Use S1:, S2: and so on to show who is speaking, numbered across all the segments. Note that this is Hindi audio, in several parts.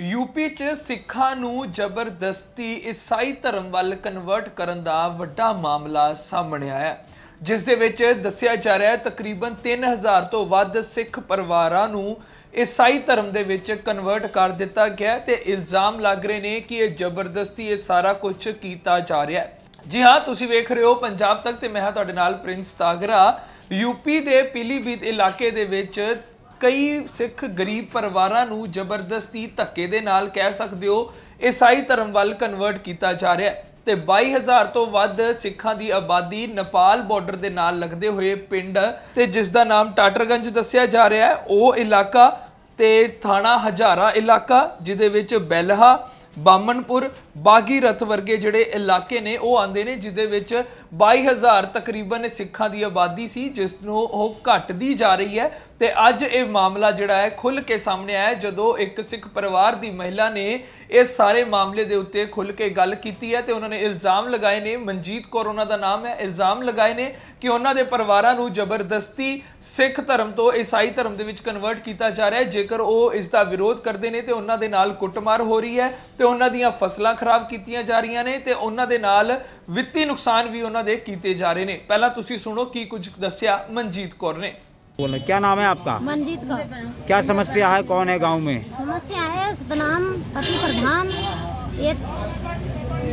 S1: ਯੂਪੀ 'ਚ ਸਿੱਖਾਂ ਨੂੰ ਜ਼ਬਰਦਸਤੀ ਈਸਾਈ ਧਰਮ ਵੱਲ ਕਨਵਰਟ ਕਰਨ ਦਾ ਵੱਡਾ ਮਾਮਲਾ ਸਾਹਮਣੇ ਆਇਆ। ਜਿਸ ਦੇ ਵਿੱਚ ਦੱਸਿਆ ਜਾ ਰਿਹਾ ਹੈ, ਤਕਰੀਬਨ 3000 ਤੋਂ ਵੱਧ ਸਿੱਖ ਪਰਿਵਾਰਾਂ ਨੂੰ ਈਸਾਈ ਧਰਮ ਦੇ ਵਿੱਚ ਕਨਵਰਟ ਕਰ ਦਿੱਤਾ ਗਿਆ ਹੈ ਤੇ ਇਲਜ਼ਾਮ ਲੱਗ ਰਹੇ ਨੇ ਕਿ ਇਹ ਜ਼ਬਰਦਸਤੀ ਇਹ ਸਾਰਾ ਕੁਝ ਕੀਤਾ ਜਾ ਰਿਹਾ ਹੈ। ਜੀ ਹਾਂ, ਤੁਸੀਂ ਵੇਖ ਰਹੇ ਹੋ ਪੰਜਾਬ ਤੱਕ ਤੇ ਮੈਂ ਹਾਂ ਤੁਹਾਡੇ ਨਾਲ ਪ੍ਰਿੰਸ ਤਾਗਰਾ ਯੂਪੀ ਦੇ ਪੀਲੀਭੀਤ ਇਲਾਕੇ ਦੇ ਵਿੱਚ ਕਈ ਸਿੱਖ ਗਰੀਬ ਪਰਿਵਾਰਾਂ ਨੂੰ ਜ਼ਬਰਦਸਤੀ ਧੱਕੇ ਦੇ ਨਾਲ ਕਹਿ ਸਕਦੇ ਹੋ, ਈਸਾਈ ਧਰਮ ਵੱਲ ਕਨਵਰਟ ਕੀਤਾ ਜਾ ਰਿਹਾ ਹੈ। ਤੇ 22000 ਤੋਂ ਵੱਧ ਸਿੱਖਾਂ ਦੀ ਆਬਾਦੀ ਨੇਪਾਲ ਬਾਰਡਰ ਦੇ ਨਾਲ ਲੱਗਦੇ ਹੋਏ ਪਿੰਡ ਤੇ ਜਿਸ ਦਾ ਨਾਮ ਟਾਟਰਗੰਜ ਦੱਸਿਆ ਜਾ ਰਿਹਾ ਹੈ, ਉਹ ਇਲਾਕਾ ਤੇ ਥਾਣਾ ਹਜ਼ਾਰਾ ਇਲਾਕਾ, ਜਿਹਦੇ ਵਿੱਚ ਬੈਲਹਾ, ਬਾਮਨਪੁਰ ਬਾਗੀ ਰਥ ਵਰਗੇ ਜਿਹੜੇ ਇਲਾਕੇ ਨੇ, ਉਹ ਆਂਦੇ ਨੇ, ਜਿਹਦੇ ਵਿੱਚ 22000 ਤਕਰੀਬਨ ਸਿੱਖਾਂ ਦੀ ਆਬਾਦੀ ਸੀ, ਜਿਸ ਨੂੰ ਉਹ ਘਟਦੀ ਜਾ ਰਹੀ ਹੈ। ਤੇ ਅੱਜ ਇਹ ਮਾਮਲਾ ਜਿਹੜਾ ਹੈ ਖੁੱਲ ਕੇ ਸਾਹਮਣੇ ਆਇਆ ਜਦੋਂ ਇੱਕ ਸਿੱਖ ਪਰਿਵਾਰ ਦੀ ਮਹਿਲਾ ਨੇ ਇਸ ਸਾਰੇ ਮਾਮਲੇ ਦੇ ਉੱਤੇ ਖੁੱਲ ਕੇ ਗੱਲ ਕੀਤੀ ਹੈ ਤੇ ਉਹਨਾਂ ਨੇ ਇਲਜ਼ਾਮ ਲਗਾਏ ਨੇ। ਮਨਜੀਤ ਕੌਰ ਉਹਨਾਂ ਦਾ ਨਾਮ ਹੈ। ਇਲਜ਼ਾਮ ਲਗਾਏ ਨੇ ਕਿ ਉਹਨਾਂ ਦੇ ਪਰਿਵਾਰਾਂ ਨੂੰ ਜ਼ਬਰਦਸਤੀ ਸਿੱਖ ਧਰਮ ਤੋਂ ਈਸਾਈ ਧਰਮ ਦੇ ਵਿੱਚ ਕਨਵਰਟ ਕੀਤਾ ਜਾ ਰਿਹਾ ਹੈ। ਜੇਕਰ ਉਹ ਇਸ ਦਾ ਵਿਰੋਧ ਕਰਦੇ ਨੇ ਤੇ ਉਹਨਾਂ ਦੇ ਨਾਲ ਕੁੱਟਮਾਰ ਹੋ ਰਹੀ ਹੈ ਤੇ ਉਹਨਾਂ ਦੀਆਂ ਫਸਲਾਂ ਖਰਾਬ ਕੀਤੀਆਂ ਜਾ ਰਹੀਆਂ ਨੇ ਤੇ ਉਹਨਾਂ ਦੇ ਨਾਲ ਵਿੱਤੀ ਨੁਕਸਾਨ ਵੀ ਉਹਨਾਂ ਦੇ ਕੀਤੇ ਜਾ ਰਹੇ ਨੇ। ਪਹਿਲਾਂ ਤੁਸੀਂ ਸੁਣੋ ਕੀ ਕੁਝ ਦੱਸਿਆ ਮਨਜੀਤ ਕੌਰ ਨੇ।
S2: बोले क्या नाम है आपका?
S3: मंजीत का।
S2: क्या समस्या है? कौन है गाँव में?
S3: समस्या है सतनाम पति प्रधान। ये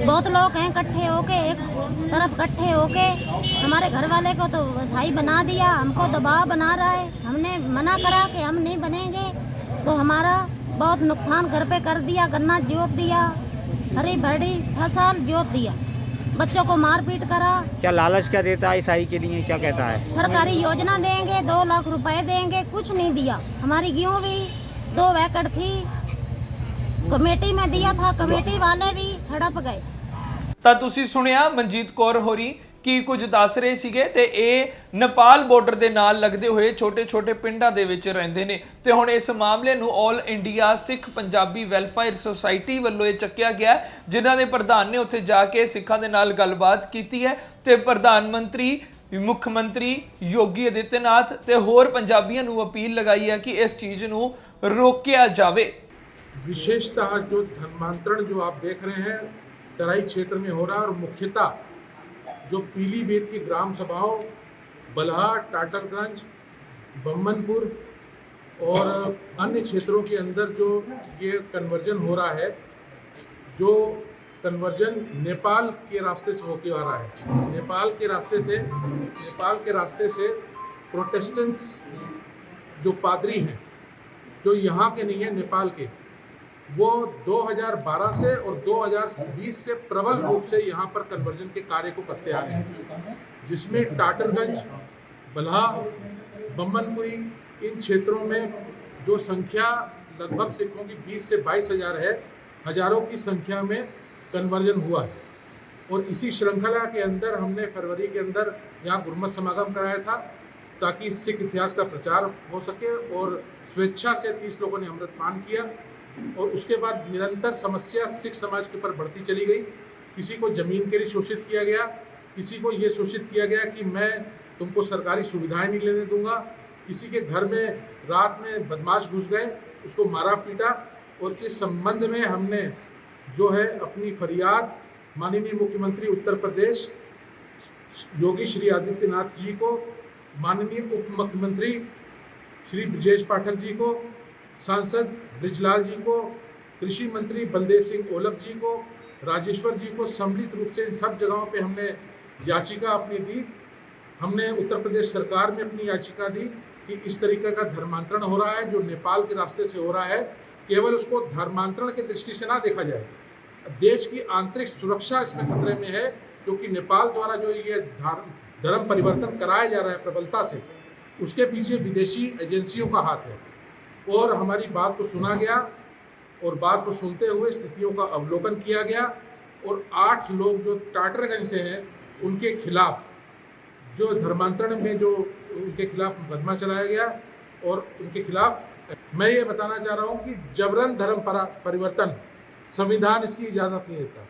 S3: बहुत लोग हैं इकट्ठे होके एक तरफ़ इकट्ठे होके हमारे घर वाले को तो वसाई बना दिया हमको दबाव बना रहा है। हमने मना करा कि हम नहीं बनेंगे तो हमारा बहुत नुकसान घर पे कर दिया गन्ना जोत दिया हरी भरी फ़सल जोत दिया। बच्चों को मारपीट करा
S2: क्या लालच क्या देता है ईसाई के लिए क्या कहता है
S3: सरकारी योजना देंगे दो लाख रुपए देंगे कुछ नहीं दिया हमारी गेहूँ भी दो एकड़ थी कमेटी में दिया था कमेटी वाले भी हड़प गए
S1: ਤਾਂ ਤੁਸੀਂ ਸੁਣਿਆ ਮਨਜੀਤ ਕੌਰ ਹੋਰੀ ਕੀ ਕੁਝ ਦੱਸ ਰਹੇ ਸੀਗੇ ਤੇ ਇਹ ਨੇਪਾਲ ਬਾਰਡਰ ਦੇ ਨਾਲ ਲੱਗਦੇ ਹੋਏ ਛੋਟੇ-ਛੋਟੇ ਪਿੰਡਾਂ ਦੇ ਵਿੱਚ ਰਹਿੰਦੇ ਨੇ ਤੇ ਹੁਣ ਇਸ ਮਾਮਲੇ ਨੂੰ 올 India Sikh Punjabi welfare society ਵੱਲੋਂ ਇਹ ਚੱਕਿਆ ਗਿਆ ਹੈ, ਜਿਨ੍ਹਾਂ ਦੇ ਪ੍ਰਧਾਨ ਨੇ ਉੱਥੇ ਜਾ ਕੇ ਸਿੱਖਾਂ ਦੇ ਨਾਲ ਗੱਲਬਾਤ ਕੀਤੀ ਹੈ ਤੇ ਪ੍ਰਧਾਨ ਮੰਤਰੀ ਮੁੱਖ ਮੰਤਰੀ ਯੋਗੀ ਆਦਿੱਤਿਆਨਾਥ ਤੇ ਹੋਰ ਪੰਜਾਬੀਆਂ ਨੂੰ ਅਪੀਲ ਲਗਾਈ ਹੈ ਕਿ ਇਸ ਚੀਜ਼ ਨੂੰ ਰੋਕਿਆ ਜਾਵੇ
S4: विशेषतः जो धर्मांतरण जो आप देख रहे हैं तराई क्षेत्र में हो रहा है और मुख्यतः जो पीलीभीत की ग्राम सभाओं बलहा टाटरगंज बम्मनपुर और अन्य क्षेत्रों के अंदर जो ये कन्वर्जन हो रहा है, जो कन्वर्जन नेपाल के रास्ते से होके आ रहा है। नेपाल के रास्ते से, नेपाल के रास्ते से प्रोटेस्टेंट्स जो पादरी हैं, जो यहाँ के नहीं हैं, नेपाल के वो 2012 से और 2020 से प्रबल रूप से यहाँ पर कन्वर्जन के कार्य को करते आ रहे हैं। जिसमें टाटरगंज, बल्हा, बम्बनपुरी, इन क्षेत्रों में जो संख्या लगभग सिखों की 20 से बाईस हज़ार है, हज़ारों की संख्या में कन्वर्जन हुआ है। और इसी श्रृंखला के अंदर हमने फरवरी के अंदर यहाँ गुरमत समागम कराया था, ताकि सिख इतिहास का प्रचार हो सके और स्वेच्छा से तीस लोगों ने अमृतपान किया। और उसके बाद निरंतर समस्या सिख समाज के ऊपर बढ़ती चली गई। किसी को ज़मीन के लिए शोषित किया गया, किसी को ये शोषित किया गया कि मैं तुमको सरकारी सुविधाएँ नहीं लेने दूँगा। किसी के घर में रात में बदमाश घुस गए, उसको मारा पीटा और इस संबंध में हमने जो है अपनी फरियाद माननीय मुख्यमंत्री उत्तर प्रदेश योगी श्री आदित्यनाथ जी को, माननीय उप मुख्यमंत्री श्री ब्रजेश पाठक जी को, सांसद ब्रिजलाल जी को, कृषि मंत्री बलदेव सिंह ओलख जी को, राजेश्वर जी को सम्मिलित रूप से इन सब जगहों पे हमने याचिका अपनी दी। हमने उत्तर प्रदेश सरकार में अपनी याचिका दी कि इस तरीके का धर्मांतरण हो रहा है, जो नेपाल के रास्ते से हो रहा है, केवल उसको धर्मांतरण की दृष्टि से ना देखा जाए। देश की आंतरिक सुरक्षा इसमें खतरे में है, क्योंकि नेपाल द्वारा जो ये धर्म परिवर्तन कराया जा रहा है प्रबलता से, उसके पीछे विदेशी एजेंसियों का हाथ है। और हमारी बात को सुना गया और बात को सुनते हुए स्थितियों का अवलोकन किया गया और आठ लोग जो टाटरगंज से हैं, उनके खिलाफ जो धर्मांतरण में जो उनके खिलाफ मुकदमा चलाया गया और उनके खिलाफ मैं ये बताना चाह रहा हूँ कि जबरन धर्म परिवर्तन संविधान इसकी इजाज़त नहीं देता।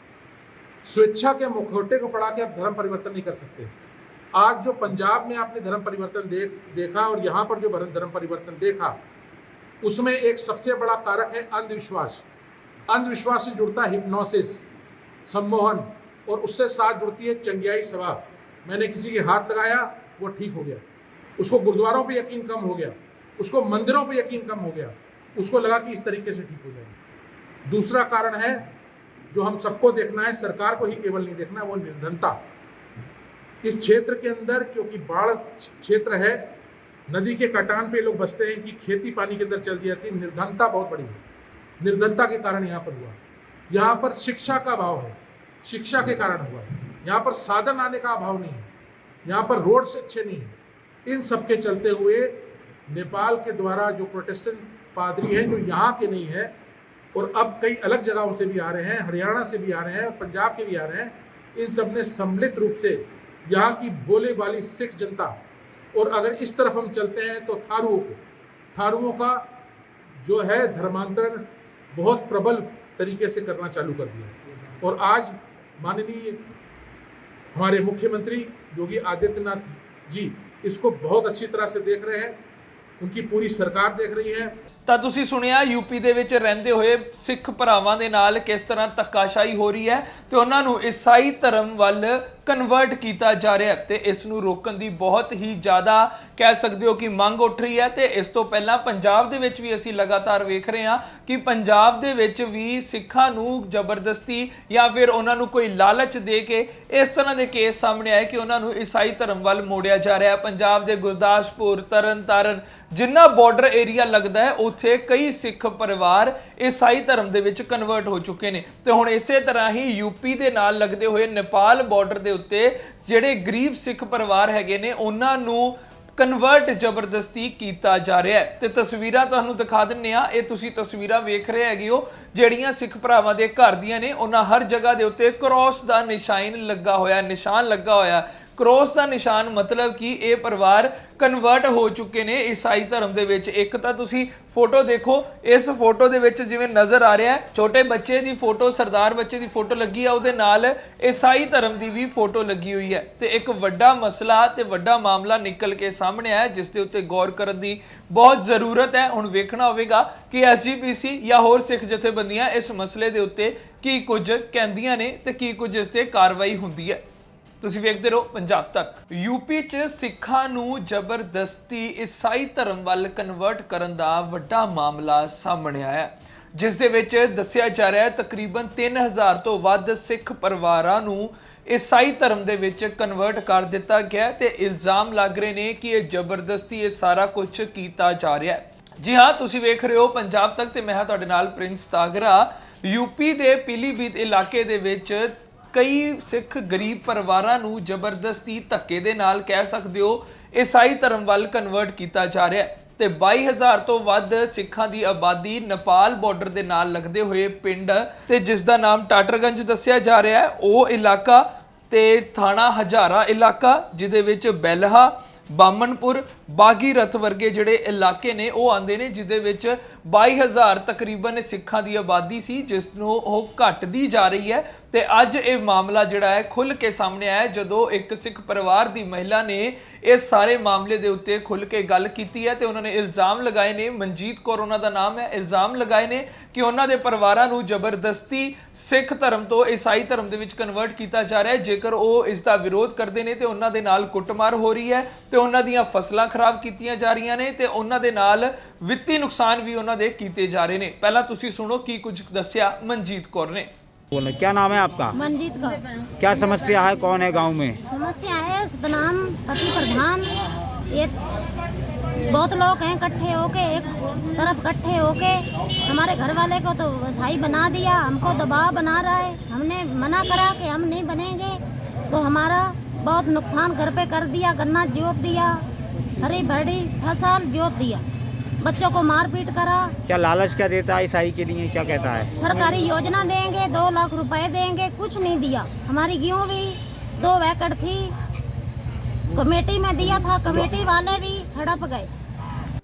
S4: स्वेच्छा के मुखौटे को पढ़ा के आप धर्म परिवर्तन नहीं कर सकते। आज जो पंजाब में आपने धर्म परिवर्तन देख, देखा और यहाँ पर जो धर्म परिवर्तन देखा उसमें एक सबसे बड़ा कारक है अंधविश्वास। अंधविश्वास से जुड़ता हिप्नोसिस सम्मोहन, और उससे साथ जुड़ती है चंगियाई सभा। मैंने किसी के हाथ लगाया, वो ठीक हो गया। उसको गुरुद्वारों पे यकीन कम हो गया। उसको मंदिरों पे यकीन कम हो गया। उसको लगा कि इस तरीके से ठीक हो जाएगा। दूसरा कारण है, जो हम सबको देखना है, सरकार को ही केवल नहीं देखना है वो निर्धनता इस क्षेत्र के अंदर, क्योंकि बाढ़ क्षेत्र है नदी के कटान पे लोग बसते हैं कि खेती पानी के अंदर चल जाती है। निर्धनता बहुत बड़ी है। निर्धनता के कारण यहाँ पर हुआ। यहाँ पर शिक्षा का अभाव है। शिक्षा के कारण हुआ। है यहाँ पर साधन आने का अभाव नहीं है। यहाँ पर रोड्स अच्छे नहीं हैं। इन सब के चलते हुए नेपाल के द्वारा जो प्रोटेस्टेंट पादरी हैं, जो यहाँ के नहीं है, और अब कई अलग जगहों से भी आ रहे हैं, हरियाणा से भी आ रहे हैं और पंजाब के भी आ रहे हैं, इन सबने सम्मिलित रूप से यहाँ की भोले वाली सिख जनता और अगर इस तरफ़ हम चलते हैं तो थारुओं को। थारुओं का जो है धर्मांतरण बहुत प्रबल तरीके से करना चालू कर दिया। और आज माननीय हमारे मुख्यमंत्री योगी आदित्यनाथ जी इसको बहुत अच्छी तरह से देख रहे हैं। उनकी पूरी सरकार देख रही है।
S1: ਤਾਂ ਤੁਸੀਂ ਸੁਣਿਆ ਯੂਪੀ ਦੇ ਵਿੱਚ ਰਹਿੰਦੇ ਹੋਏ ਸਿੱਖ ਭਰਾਵਾਂ ਦੇ ਨਾਲ ਕਿਸ ਤਰ੍ਹਾਂ ਧੱਕਾਸ਼ਾਹੀ ਹੋ ਰਹੀ ਹੈ ਤੇ ਉਹਨਾਂ ਨੂੰ ਈਸਾਈ ਧਰਮ ਵੱਲ ਕਨਵਰਟ ਕੀਤਾ ਜਾ ਰਿਹਾ ਹੈ ਤੇ ਇਸ ਨੂੰ ਰੋਕਣ ਦੀ ਬਹੁਤ ਹੀ ਜ਼ਿਆਦਾ ਕਹਿ ਸਕਦੇ ਹੋ ਕਿ ਮੰਗ ਉੱਠ ਰਹੀ ਹੈ ਤੇ ਇਸ ਤੋਂ ਪਹਿਲਾਂ ਪੰਜਾਬ ਦੇ ਵਿੱਚ ਵੀ ਅਸੀਂ ਲਗਾਤਾਰ ਵੇਖ ਰਹੇ ਹਾਂ ਕਿ ਪੰਜਾਬ ਦੇ ਵਿੱਚ ਵੀ ਸਿੱਖਾਂ ਨੂੰ ਜ਼ਬਰਦਸਤੀ ਜਾਂ ਫਿਰ ਉਹਨਾਂ ਨੂੰ ਕੋਈ ਲਾਲਚ ਦੇ ਕੇ ਇਸ ਤਰ੍ਹਾਂ ਦੇ ਕੇਸ ਸਾਹਮਣੇ ਆਏ ਕਿ ਉਹਨਾਂ ਨੂੰ ਈਸਾਈ ਧਰਮ ਵੱਲ ਮੋੜਿਆ ਜਾ ਰਿਹਾ ਹੈ। ਪੰਜਾਬ ਦੇ ਗੁਰਦਾਸਪੁਰ, ਤਰਨਤਾਰਨ ਜਿੰਨਾ ਬਾਰਡਰ ਏਰੀਆ ਲੱਗਦਾ ਹੈ ਉੱਥੇ ਕਈ ਸਿੱਖ ਪਰਿਵਾਰ ਈਸਾਈ ਧਰਮ ਦੇ ਵਿੱਚ ਕਨਵਰਟ ਹੋ ਚੁੱਕੇ ਨੇ। ਤੇ ਹੁਣ ਇਸੇ ਤਰ੍ਹਾਂ ਹੀ ਯੂਪੀ ਦੇ ਨਾਲ ਲੱਗਦੇ ਹੋਏ ਨੇਪਾਲ ਬਾਰਡਰ ਦੇ ਉੱਤੇ ਜਿਹੜੇ ਗਰੀਬ ਸਿੱਖ ਪਰਿਵਾਰ ਹੈਗੇ ਨੇ, ਉਹਨਾਂ ਨੂੰ ਕਨਵਰਟ ਜ਼ਬਰਦਸਤੀ ਕੀਤਾ ਜਾ ਰਿਹਾ ਹੈ। ਤੇ ਤਸਵੀਰਾਂ ਤੁਹਾਨੂੰ ਦਿਖਾ ਦਿੰਨੇ ਆ ਇਹ ਤੁਸੀਂ ਤਸਵੀਰਾਂ ਵੇਖ ਰਹੇ ਹੈਗੇ ਹੋ। ਜਿਹੜੀਆਂ ਸਿੱਖ ਭਰਾਵਾਂ ਦੇ ਘਰ ਦੀਆਂ ਨੇ, ਉਹਨਾਂ ਹਰ ਜਗ੍ਹਾ ਦੇ ਉੱਤੇ ਕ੍ਰਾਸ ਦਾ ਨਿਸ਼ਾਨ ਲੱਗਾ ਹੋਇਆ, ਨਿਸ਼ਾਨ ਲੱਗਾ ਹੋਇਆ। ਕ੍ਰਾਸ ਦਾ ਨਿਸ਼ਾਨ ਮਤਲਬ ਕਿ ਇਹ ਪਰਿਵਾਰ ਕਨਵਰਟ ਹੋ ਚੁੱਕੇ ਨੇ ਈਸਾਈ ਧਰਮ ਦੇ ਵਿੱਚ। ਇੱਕ ਤਾਂ ਤੁਸੀਂ ਫੋਟੋ ਦੇਖੋ, ਇਸ ਫੋਟੋ ਦੇ ਵਿੱਚ ਜਿਵੇਂ ਨਜ਼ਰ ਆ ਰਿਹਾ ਛੋਟੇ ਬੱਚੇ ਦੀ ਫੋਟੋ, ਸਰਦਾਰ ਬੱਚੇ ਦੀ ਫੋਟੋ ਲੱਗੀ ਆ, ਉਹਦੇ ਨਾਲ ਈਸਾਈ ਧਰਮ ਦੀ ਵੀ ਫੋਟੋ ਲੱਗੀ ਹੋਈ ਹੈ। ਤੇ ਇੱਕ ਵੱਡਾ ਮਸਲਾ ਤੇ ਵੱਡਾ ਮਾਮਲਾ ਨਿਕਲ ਕੇ ਸਾਹਮਣੇ ਆਇਆ, ਜਿਸ ਦੇ ਉੱਤੇ ਗੌਰ ਕਰਨ ਦੀ ਬਹੁਤ ਜ਼ਰੂਰਤ ਹੈ। ਹੁਣ ਵੇਖਣਾ ਹੋਵੇਗਾ ਕਿ ਐਸਜੀਪੀਸੀ ਜਾਂ ਹੋਰ ਸਿੱਖ ਜਥੇਬੰਦੀਆਂ ਇਸ ਮਸਲੇ ਦੇ ਉੱਤੇ ਕੀ ਕੁਝ ਕਹਿੰਦੀਆਂ ਨੇ ਤੇ ਕੀ ਕੁਝ ਇਸ ਤੇ ਕਾਰਵਾਈ ਹੁੰਦੀ ਹੈ। ਤੁਸੀਂ ਵੇਖਦੇ ਰਹੋ ਪੰਜਾਬ ਤੱਕ। ਯੂਪੀ 'ਚ ਸਿੱਖਾਂ ਨੂੰ ਜ਼ਬਰਦਸਤੀ ਈਸਾਈ ਧਰਮ ਵੱਲ ਕਨਵਰਟ ਕਰਨ ਦਾ ਵੱਡਾ ਮਾਮਲਾ ਸਾਹਮਣੇ ਆਇਆ ਜਿਸ ਦੇ ਵਿੱਚ ਦੱਸਿਆ ਜਾ ਰਿਹਾ ਹੈ, ਤਕਰੀਬਨ 3000 ਤੋਂ ਵੱਧ ਸਿੱਖ ਪਰਿਵਾਰਾਂ ਨੂੰ ਈਸਾਈ ਧਰਮ ਦੇ ਵਿੱਚ ਕਨਵਰਟ ਕਰ ਦਿੱਤਾ ਗਿਆ ਹੈ ਤੇ ਇਲਜ਼ਾਮ ਲੱਗ ਰਹੇ ਨੇ ਕਿ ਇਹ ਜ਼ਬਰਦਸਤੀ ਇਹ ਸਾਰਾ ਕੁਝ ਕੀਤਾ ਜਾ ਰਿਹਾ ਹੈ। ਜੀ ਹਾਂ, ਤੁਸੀਂ ਵੇਖ ਰਹੇ ਹੋ ਪੰਜਾਬ ਤੱਕ ਤੇ ਮੈਂ ਹਾਂ ਤੁਹਾਡੇ ਨਾਲ ਪ੍ਰਿੰਸ ਤਾਗਰਾ ਯੂਪੀ ਦੇ ਪੀਲੀਭੀਤ ਇਲਾਕੇ ਦੇ ਵਿੱਚ ਕਈ ਸਿੱਖ ਗਰੀਬ ਪਰਿਵਾਰਾਂ ਨੂੰ ਜ਼ਬਰਦਸਤੀ ਧੱਕੇ ਦੇ ਨਾਲ ਕਹਿ ਸਕਦੇ ਹੋ, ਈਸਾਈ ਧਰਮ ਵੱਲ ਕਨਵਰਟ ਕੀਤਾ ਜਾ ਰਿਹਾ ਹੈ। ਤੇ 22000 ਤੋਂ ਵੱਧ ਸਿੱਖਾਂ ਦੀ ਆਬਾਦੀ ਨੇਪਾਲ ਬਾਰਡਰ ਦੇ ਨਾਲ ਲੱਗਦੇ ਹੋਏ ਪਿੰਡ ਤੇ ਜਿਸ ਦਾ ਨਾਮ ਟਾਟਰਗੰਜ ਦੱਸਿਆ ਜਾ ਰਿਹਾ ਹੈ, ਉਹ ਇਲਾਕਾ ਤੇ ਥਾਣਾ ਹਜ਼ਾਰਾ ਇਲਾਕਾ, ਜਿਹਦੇ ਵਿੱਚ ਬੈਲਹਾ, ਬਾਮਨਪੁਰ ਬਾਗੀ ਰਥ ਵਰਗੇ ਜਿਹੜੇ ਇਲਾਕੇ ਨੇ, ਉਹ ਆਂਦੇ ਨੇ ਜਿਦੇ ਵਿੱਚ 22000 ਤਕਰੀਬਨ ਸਿੱਖਾਂ ਦੀ ਆਬਾਦੀ ਸੀ ਜਿਸ ਨੂੰ ਉਹ ਘਟਦੀ ਜਾ ਰਹੀ ਹੈ। ਤੇ ਅੱਜ ਇਹ ਮਾਮਲਾ ਜਿਹੜਾ ਹੈ ਖੁੱਲ ਕੇ ਸਾਹਮਣੇ ਆਇਆ ਜਦੋਂ ਇੱਕ ਸਿੱਖ ਪਰਿਵਾਰ ਦੀ ਮਹਿਲਾ ਨੇ ਇਸ ਸਾਰੇ ਮਾਮਲੇ ਦੇ ਉੱਤੇ ਖੁੱਲ ਕੇ ਗੱਲ ਕੀਤੀ ਹੈ ਤੇ ਉਹਨਾਂ ਨੇ ਇਲਜ਼ਾਮ ਲਗਾਏ ਨੇ। ਮਨਜੀਤ ਕੌਰ ਉਹਨਾਂ ਦਾ ਨਾਮ ਹੈ, ਇਲਜ਼ਾਮ ਲਗਾਏ ਨੇ ਕਿ ਉਹਨਾਂ ਦੇ ਪਰਿਵਾਰਾਂ ਨੂੰ ਜ਼ਬਰਦਸਤੀ ਸਿੱਖ ਧਰਮ ਤੋਂ ਈਸਾਈ ਧਰਮ ਦੇ ਵਿੱਚ ਕਨਵਰਟ ਕੀਤਾ ਜਾ ਰਿਹਾ ਹੈ। ਜੇਕਰ ਉਹ ਇਸ ਦਾ ਵਿਰੋਧ ਕਰਦੇ ਨੇ ਤੇ ਉਹਨਾਂ ਦੇ ਨਾਲ ਕੁੱਟਮਾਰ ਹੋ ਰਹੀ ਹੈ ਤੇ ਉਹਨਾਂ ਦੀਆਂ ਫਸਲਾਂ ਖਰਾਬ ਕੀਤੀਆਂ ਜਾ ਰਹੀਆਂ ਨੇ ਤੇ ਉਹਨਾਂ ਦੇ ਨਾਲ ਵਿੱਤੀ ਨੁਕਸਾਨ ਵੀ ਉਹਨਾਂ ਦੇ ਕੀਤੇ ਜਾ ਰਹੇ ਨੇ ਪਹਿਲਾਂ ਤੁਸੀਂ ਸੁਣੋ ਕੀ ਕੁਝ ਦੱਸਿਆ ਮਨਜੀਤ ਕੌਰ ਨੇ
S2: बोलो क्या नाम है आपका
S3: मंजीत का
S2: क्या समस्या है कौन है गांव में
S3: समस्या है सतनाम पति प्रधान ये बहुत लोग हैं इकट्ठे होके एक तरफ इकट्ठे होके हमारे घर वाले को तो वसाई बना दिया हमको दबाव बना रहा है हमने मना करा कि हम नहीं बनेंगे तो हमारा बहुत नुकसान घर पे कर दिया गन्ना जोत दिया हरी भरी फसल जोत दिया बच्चों को मारपीट करा
S2: क्या लालच क्या देता है ईसाई के लिए क्या कहता है
S3: सरकारी योजना देंगे दो लाख रुपए देंगे कुछ नहीं दिया हमारी गेहूँ भी दो एकड़ थी कमेटी में दिया था कमेटी वाले भी हड़प गए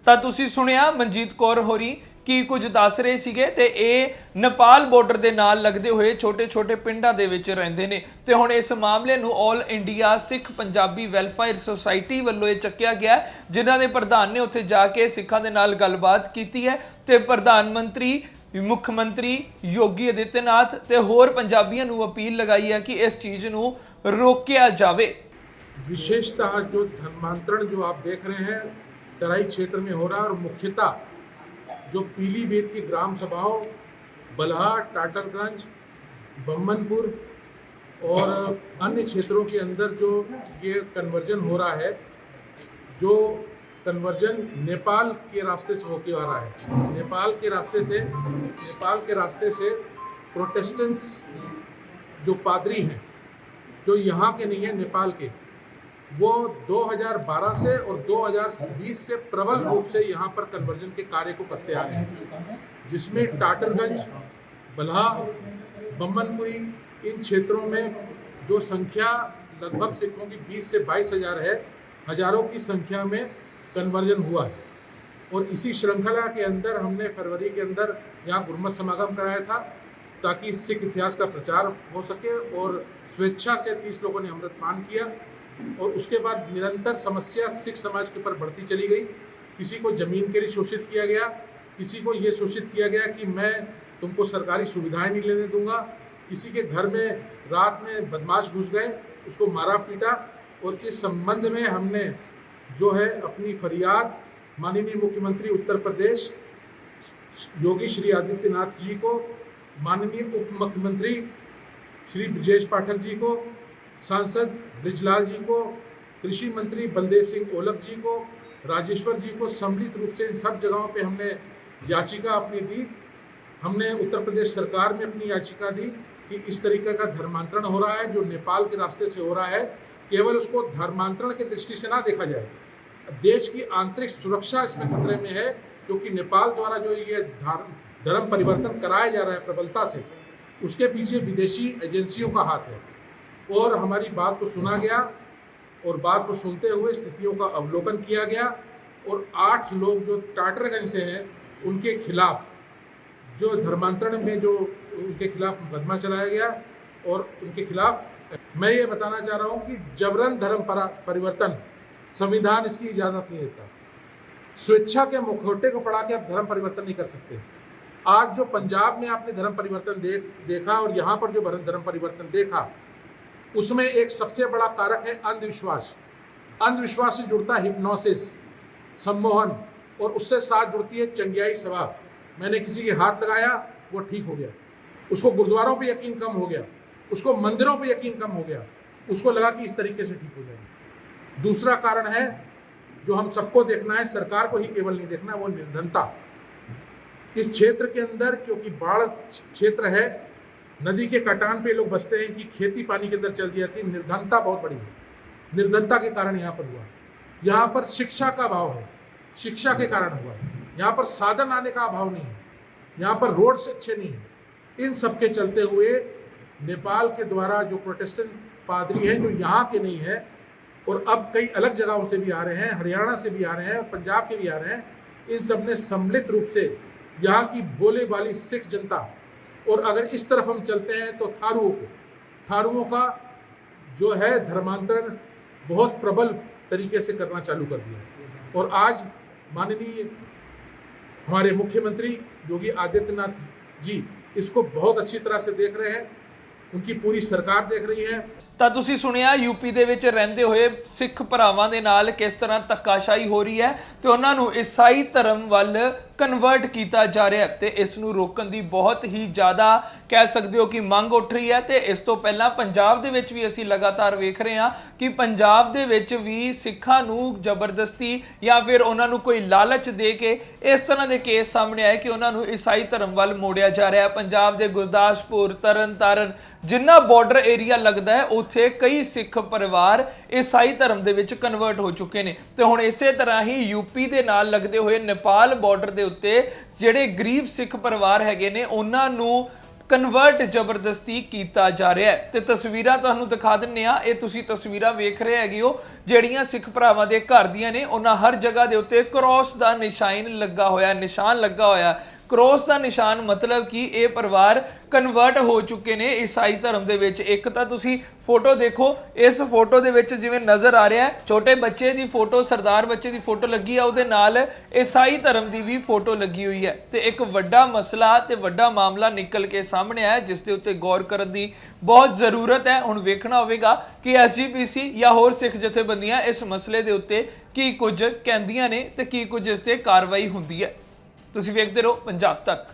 S1: ਤਾਂ ਤੁਸੀਂ ਸੁਣਿਆ ਮਨਜੀਤ ਕੌਰ ਹੋਰੀ ਕੀ ਕੁਝ ਦੱਸ ਰਹੇ ਸੀਗੇ ਤੇ ਇਹ ਨੇਪਾਲ ਬਾਰਡਰ ਦੇ ਨਾਲ ਲੱਗਦੇ ਹੋਏ ਛੋਟੇ-ਛੋਟੇ ਪਿੰਡਾਂ ਦੇ ਵਿੱਚ ਰਹਿੰਦੇ ਨੇ ਤੇ ਹੁਣ ਇਸ ਮਾਮਲੇ ਨੂੰ 올 India Sikh Punjabi welfare society ਵੱਲੋਂ ਇਹ ਚੱਕਿਆ ਗਿਆ ਹੈ, ਜਿਨ੍ਹਾਂ ਦੇ ਪ੍ਰਧਾਨ ਨੇ ਉੱਥੇ ਜਾ ਕੇ ਸਿੱਖਾਂ ਦੇ ਨਾਲ ਗੱਲਬਾਤ ਕੀਤੀ ਹੈ ਤੇ ਪ੍ਰਧਾਨ ਮੰਤਰੀ ਵੀ ਮੁੱਖ ਮੰਤਰੀ ਯੋਗੀ ਆਦਿੱਤਿਆਨਾਥ ਤੇ ਹੋਰ ਪੰਜਾਬੀਆਂ ਨੂੰ ਅਪੀਲ ਲਗਾਈ ਹੈ ਕਿ ਇਸ ਚੀਜ਼ ਨੂੰ ਰੋਕਿਆ ਜਾਵੇ
S4: विशेषतः जो धर्मांतरण जो आप देख रहे हैं तराई क्षेत्र में हो रहा है और मुख्यतः जो पीलीभीत की ग्राम सभाओं बलहा टाटरगंज, बम्बनपुर और अन्य क्षेत्रों के अंदर जो ये कन्वर्जन हो रहा है, जो कन्वर्जन नेपाल के रास्ते से होके आ रहा है। नेपाल के रास्ते से, नेपाल के रास्ते से प्रोटेस्टेंट्स जो पादरी हैं, जो यहाँ के नहीं हैं, नेपाल के वो 2012 से और 2020 से प्रबल रूप से यहाँ पर कन्वर्जन के कार्य को करते आ रहे हैं। जिसमें टाटरगंज बल्हा बम्बनपुरी इन क्षेत्रों में जो संख्या लगभग सिखों की 20 से बाईस हज़ार है, हज़ारों की संख्या में कन्वर्जन हुआ है। और इसी श्रृंखला के अंदर हमने फरवरी के अंदर यहाँ गुरमत समागम कराया था, ताकि सिख इतिहास का प्रचार हो सके और स्वेच्छा से तीस लोगों ने अमृतपान किया। और उसके बाद निरंतर समस्या सिख समाज के ऊपर बढ़ती चली गई। किसी को ज़मीन के लिए शोषित किया गया, किसी को ये शोषित किया गया कि मैं तुमको सरकारी सुविधाएँ नहीं लेने दूँगा। किसी के घर में रात में बदमाश घुस गए, उसको मारा पीटा और इस संबंध में हमने जो है अपनी फरियाद माननीय मुख्यमंत्री उत्तर प्रदेश योगी श्री आदित्यनाथ जी को, माननीय उप मुख्यमंत्री श्री ब्रजेश पाठक जी को, सांसद ब्रिजलाल जी को, कृषि मंत्री बलदेव सिंह ओलख जी को, राजेश्वर जी को सम्मिलित रूप से इन सब जगहों पे हमने याचिका अपनी दी। हमने उत्तर प्रदेश सरकार में अपनी याचिका दी कि इस तरीके का धर्मांतरण हो रहा है, जो नेपाल के रास्ते से हो रहा है, केवल उसको धर्मांतरण की दृष्टि से ना देखा जाए। देश की आंतरिक सुरक्षा इसमें खतरे में है, क्योंकि नेपाल द्वारा जो ये धर्म परिवर्तन कराया जा रहा है प्रबलता से, उसके पीछे विदेशी एजेंसियों का हाथ है। और हमारी बात को सुना गया और बात को सुनते हुए स्थितियों का अवलोकन किया गया और आठ लोग जो टाटरगंज से हैं, उनके खिलाफ जो धर्मांतरण में जो उनके खिलाफ मुकदमा चलाया गया और उनके खिलाफ मैं ये बताना चाह रहा हूँ कि जबरन धर्म परिवर्तन संविधान इसकी इजाज़त नहीं देता। स्वेच्छा के मुखौटे को पढ़ा के आप धर्म परिवर्तन नहीं कर सकते। आज जो पंजाब में आपने धर्म परिवर्तन देख, देखा और यहाँ पर जो धर्म परिवर्तन देखा उसमें एक सबसे बड़ा कारक है अंधविश्वास। अंधविश्वास से जुड़ता है हिप्नोसिस सम्मोहन, और उससे साथ जुड़ती है चंगियाई सभा। मैंने किसी के हाथ लगाया, वो ठीक हो गया। उसको गुरुद्वारों पे यकीन कम हो गया। उसको मंदिरों पे यकीन कम हो गया। उसको लगा कि इस तरीके से ठीक हो जाएगा। दूसरा कारण है, जो हम सबको देखना है, सरकार को ही केवल नहीं देखना है वो निर्धनता। इस क्षेत्र के अंदर, क्योंकि बाढ़ क्षेत्र है नदी के कटान पे लोग बसते हैं कि खेती पानी के अंदर चल जाती है। निर्धनता बहुत बड़ी है। निर्धनता के कारण यहाँ पर हुआ। यहाँ पर शिक्षा का अभाव है। शिक्षा के कारण हुआ। यहाँ पर साधन आने का अभाव नहीं है। यहाँ पर रोड से अच्छे नहीं है। इन सब के चलते हुए नेपाल के द्वारा जो प्रोटेस्टेंट पादरी हैं, जो यहाँ के नहीं है, और अब कई अलग जगहों से भी आ रहे हैं, हरियाणा से भी आ रहे हैं पंजाब के भी आ रहे हैं, इन सबने सम्मिलित रूप से यहाँ की बोले वाली सिख जनता और अगर इस तरफ हम चलते हैं तो थारुओं को थारुओं का जो है धर्मांतरण बहुत प्रबल तरीके से करना चालू कर दिया और आज माननीय हमारे मुख्यमंत्री योगी आदित्यनाथ जी इसको बहुत अच्छी तरह से देख रहे हैं उनकी पूरी सरकार देख रही है
S1: ਤਾਂ ਤੁਸੀਂ ਸੁਣਿਆ ਯੂਪੀ ਦੇ ਵਿੱਚ ਰਹਿੰਦੇ ਹੋਏ ਸਿੱਖ ਭਰਾਵਾਂ ਦੇ ਨਾਲ ਕਿਸ ਤਰ੍ਹਾਂ ਧੱਕਾਸ਼ਾਹੀ ਹੋ ਰਹੀ ਹੈ ਤੇ ਉਹਨਾਂ ਨੂੰ ਈਸਾਈ ਧਰਮ ਵੱਲ ਕਨਵਰਟ ਕੀਤਾ ਜਾ ਰਿਹਾ ਹੈ ਤੇ ਇਸ ਨੂੰ ਰੋਕਣ ਦੀ ਬਹੁਤ ਹੀ ਜ਼ਿਆਦਾ ਕਹਿ ਸਕਦੇ ਹੋ ਕਿ ਮੰਗ ਉੱਠ ਰਹੀ ਹੈ ਤੇ ਇਸ ਤੋਂ ਪਹਿਲਾਂ ਪੰਜਾਬ ਦੇ ਵਿੱਚ ਵੀ ਅਸੀਂ ਲਗਾਤਾਰ ਵੇਖ ਰਹੇ ਹਾਂ ਕਿ ਪੰਜਾਬ ਦੇ ਵਿੱਚ ਵੀ ਸਿੱਖਾਂ ਨੂੰ ਜ਼ਬਰਦਸਤੀ ਜਾਂ ਫਿਰ ਉਹਨਾਂ ਨੂੰ ਕੋਈ ਲਾਲਚ ਦੇ ਕੇ ਇਸ ਤਰ੍ਹਾਂ ਦੇ ਕੇਸ ਸਾਹਮਣੇ ਆਏ ਕਿ ਉਹਨਾਂ ਨੂੰ ਈਸਾਈ ਧਰਮ ਵੱਲ ਮੋੜਿਆ ਜਾ ਰਿਹਾ ਹੈ। ਪੰਜਾਬ ਦੇ ਗੁਰਦਾਸਪੁਰ, ਤਰਨਤਾਰਨ ਜਿੰਨਾ ਬਾਰਡਰ ਏਰੀਆ ਲੱਗਦਾ ਹੈ, ਉੱਥੇ ਕਈ ਸਿੱਖ ਪਰਿਵਾਰ ਈਸਾਈ ਧਰਮ ਦੇ ਵਿੱਚ ਕਨਵਰਟ ਹੋ ਚੁੱਕੇ ਨੇ। ਤੇ ਹੁਣ ਇਸੇ ਤਰ੍ਹਾਂ ਹੀ ਯੂਪੀ ਦੇ ਨਾਲ ਲੱਗਦੇ ਹੋਏ ਨੇਪਾਲ ਬਾਰਡਰ ਦੇ ਉੱਤੇ ਜਿਹੜੇ ਗਰੀਬ ਸਿੱਖ ਪਰਿਵਾਰ ਹੈਗੇ ਨੇ, ਉਹਨਾਂ ਨੂੰ ਕਨਵਰਟ ਜ਼ਬਰਦਸਤੀ ਕੀਤਾ ਜਾ ਰਿਹਾ ਹੈ। ਤੇ ਤਸਵੀਰਾਂ ਤੁਹਾਨੂੰ ਦਿਖਾ ਦਿੰਨੇ ਆ। ਇਹ ਤੁਸੀਂ ਤਸਵੀਰਾਂ ਵੇਖ ਰਹੇ ਹੈਗੇ ਹੋ, ਜਿਹੜੀਆਂ ਸਿੱਖ ਭਰਾਵਾਂ ਦੇ ਘਰ ਦੀਆਂ ਨੇ। ਉਹਨਾਂ ਹਰ ਜਗ੍ਹਾ ਦੇ ਉੱਤੇ ਕ੍ਰਾਸ ਦਾ ਨਿਸ਼ਾਨ ਲੱਗਾ ਹੋਇਆ, ਨਿਸ਼ਾਨ ਲੱਗਾ ਹੋਇਆ। ਕ੍ਰੋਸ ਦਾ ਨਿਸ਼ਾਨ ਮਤਲਬ ਕਿ ਇਹ ਪਰਿਵਾਰ ਕਨਵਰਟ ਹੋ ਚੁੱਕੇ ਨੇ ਈਸਾਈ ਧਰਮ ਦੇ ਵਿੱਚ। ਇੱਕ ਤਾਂ ਤੁਸੀਂ ਫੋਟੋ ਦੇਖੋ, ਇਸ ਫੋਟੋ ਦੇ ਵਿੱਚ ਜਿਵੇਂ ਨਜ਼ਰ ਆ ਰਿਹਾ ਹੈ, ਛੋਟੇ ਬੱਚੇ ਦੀ ਫੋਟੋ, ਸਰਦਾਰ ਬੱਚੇ ਦੀ ਫੋਟੋ ਲੱਗੀ ਆ, ਉਹਦੇ ਨਾਲ ਈਸਾਈ ਧਰਮ ਦੀ ਵੀ ਫੋਟੋ ਲੱਗੀ ਹੋਈ ਹੈ। ਤੇ ਇੱਕ ਵੱਡਾ ਮਸਲਾ ਤੇ ਵੱਡਾ ਮਾਮਲਾ ਨਿਕਲ ਕੇ ਸਾਹਮਣੇ ਆਇਆ, ਜਿਸ ਦੇ ਉੱਤੇ ਗੌਰ ਕਰਨ ਦੀ ਬਹੁਤ ਜ਼ਰੂਰਤ ਹੈ। ਹੁਣ ਵੇਖਣਾ ਹੋਵੇਗਾ ਕਿ ਐਸਜੀਪੀਸੀ ਜਾਂ ਹੋਰ ਸਿੱਖ ਜਥੇਬੰਦੀਆਂ ਇਸ ਮਸਲੇ ਦੇ ਉੱਤੇ ਕੀ ਕੁਝ ਕਹਿੰਦੀਆਂ ਨੇ ਤੇ ਕੀ ਕੁਝ ਇਸ ਤੇ ਕਾਰਵਾਈ ਹੁੰਦੀ ਹੈ। ਤੁਸੀਂ ਵੇਖਦੇ ਰਹੋ ਪੰਜਾਬ ਤੱਕ।